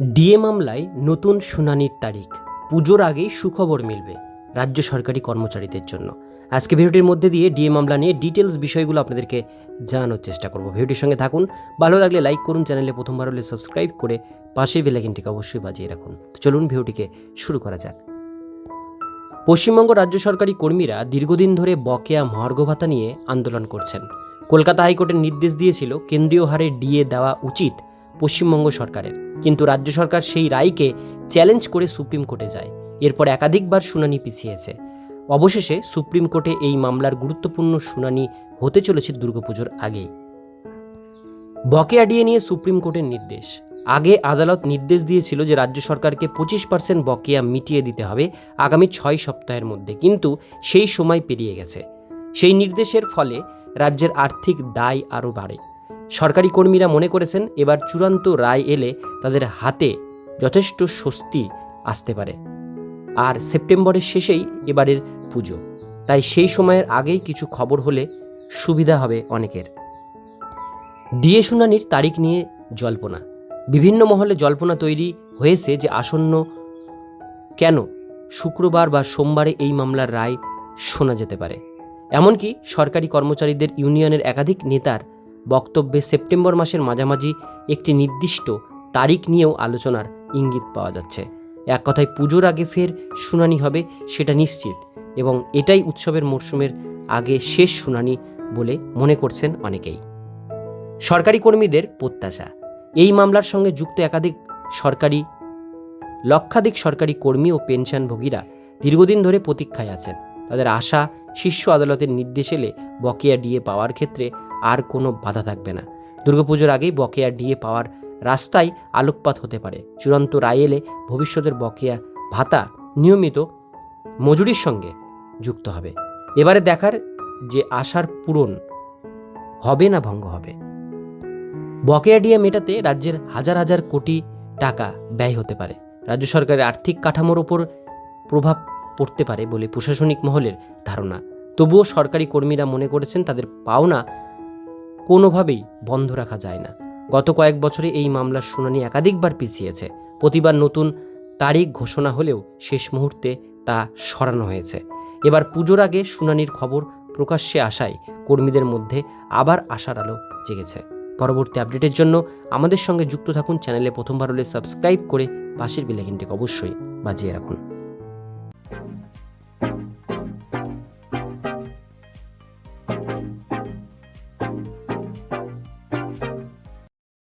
DA মামলায় নতুন শুনানির তারিখ। পুজোর আগেই সুখবর মিলবে রাজ্য সরকারি কর্মচারীদের জন্য। আজকে ভিডিওটির মধ্যে দিয়ে ডিএ মামলা নিয়ে ডিটেলস বিষয়গুলো আপনাদেরকে জানানোর চেষ্টা করব। ভিডিওটির সঙ্গে থাকুন, ভালো লাগলে লাইক করুন, চ্যানেলে প্রথমবার হলে সাবস্ক্রাইব করে পাশের বেলাইকিনটিকে অবশ্যই বাজিয়ে রাখুন। চলুন ভিডিওটিকে শুরু করা যাক। পশ্চিমবঙ্গ রাজ্য সরকারি কর্মীরা দীর্ঘদিন ধরে বকেয়া মহার্ঘ ভাতা নিয়ে আন্দোলন করছেন। কলকাতা হাইকোর্টের নির্দেশ দিয়েছিল, কেন্দ্রীয় হারে ডিএ দেওয়া উচিত পশ্চিমবঙ্গ সরকারের। কিন্তু রাজ্য সরকার সেই রায়কে চ্যালেঞ্জ করে সুপ্রিম কোর্টে যায়। এরপর একাধিকবার শুনানি পিছিয়েছে। অবশেষে সুপ্রিম কোর্টে এই মামলার গুরুত্বপূর্ণ শুনানি হতে চলেছে দুর্গাপুজোর আগেই। বকেয়া ডিএ নিয়ে সুপ্রিম কোর্টের নির্দেশ। আগে আদালত নির্দেশ দিয়েছিল যে রাজ্য সরকারকে পঁচিশ পার্সেন্ট বকেয়া মিটিয়ে দিতে হবে আগামী ছয় সপ্তাহের মধ্যে। কিন্তু সেই সময় পেরিয়ে গেছে। সেই নির্দেশের ফলে রাজ্যের আর্থিক দায় আরও বাড়ে। সরকারি কর্মীরা মনে করেছেন এবার চূড়ান্ত রায় এলে তাদের হাতে যথেষ্ট স্বস্তি আসতে পারে। আর সেপ্টেম্বরের শেষেই এবারের পুজো। তাই সেই সময়ের আগেই কিছু খবর হলে সুবিধা হবে অনেকের। ডিএ শুনানির তারিখ নিয়ে জল্পনা। বিভিন্ন মহলে জল্পনা তৈরি হয়েছে যে আসন্ন কেন শুক্রবার বা সোমবারে এই মামলার রায় শোনা যেতে পারে। এমনকি সরকারি কর্মচারীদের ইউনিয়নের একাধিক নেতার বক্তব্যে সেপ্টেম্বর মাসের মাঝামাঝি একটি নির্দিষ্ট তারিখ নিয়েও আলোচনার ইঙ্গিত পাওয়া যাচ্ছে। এক কথায় পুজোর আগে ফের শুনানি হবে, সেটা নিশ্চিত এবং এটাই উৎসবের মরশুমের আগে শেষ শুনানি বলে মনে করছেন অনেকেই। সরকারি কর্মীদের প্রত্যাশা। এই মামলার সঙ্গে যুক্ত একাধিক সরকারি, লক্ষাধিক সরকারি কর্মী ও পেনশনভোগীরা দীর্ঘদিন ধরে প্রতীক্ষায় আছেন। তাদের আশা, শীর্ষ আদালতের নির্দেশ এলে বকেয়া ডিএ পাওয়ার ক্ষেত্রে আর কোনো বাধা থাকবে না। দুর্গাপুজোর আগেই বকেয়া ডিএ পাওয়ার রাস্তায় আলোকপাত হতে পারে। চূড়ান্ত রায় এলে ভবিষ্যতের বকেয়া ভাতা নিয়মিত মজুরির সঙ্গে যুক্ত হবে। এবারে দেখার যে আশার পূরণ হবে না ভঙ্গ হবে। বকেয়া ডিএ মেটাতে রাজ্যের হাজার হাজার কোটি টাকা ব্যয় হতে পারে। রাজ্য সরকারের আর্থিক কাঠামোর ওপর প্রভাব পড়তে পারে বলে প্রশাসনিক মহলের ধারণা। তবুও সরকারি কর্মীরা মনে করেছেন তাদের পাওনা কোনোভাবেই বন্ধ রাখা যায় না। গত কয়েক বছরে এই মামলার শুনানি একাধিকবার পিছিয়েছে। প্রতিবার নতুন তারিখ ঘোষণা হলেও শেষ মুহূর্তে তা সরানো হয়েছে। এবার পুজোর আগে শুনানির খবর প্রকাশ্যে আসায় কর্মীদের মধ্যে আবার আশার আলো জেগেছে। পরবর্তী আপডেটের জন্য আমাদের সঙ্গে যুক্ত থাকুন চ্যানেলে প্রথমবার হলে সাবস্ক্রাইব করে পাশের বেলাইকিনটিকে অবশ্যই বাজিয়ে রাখুন।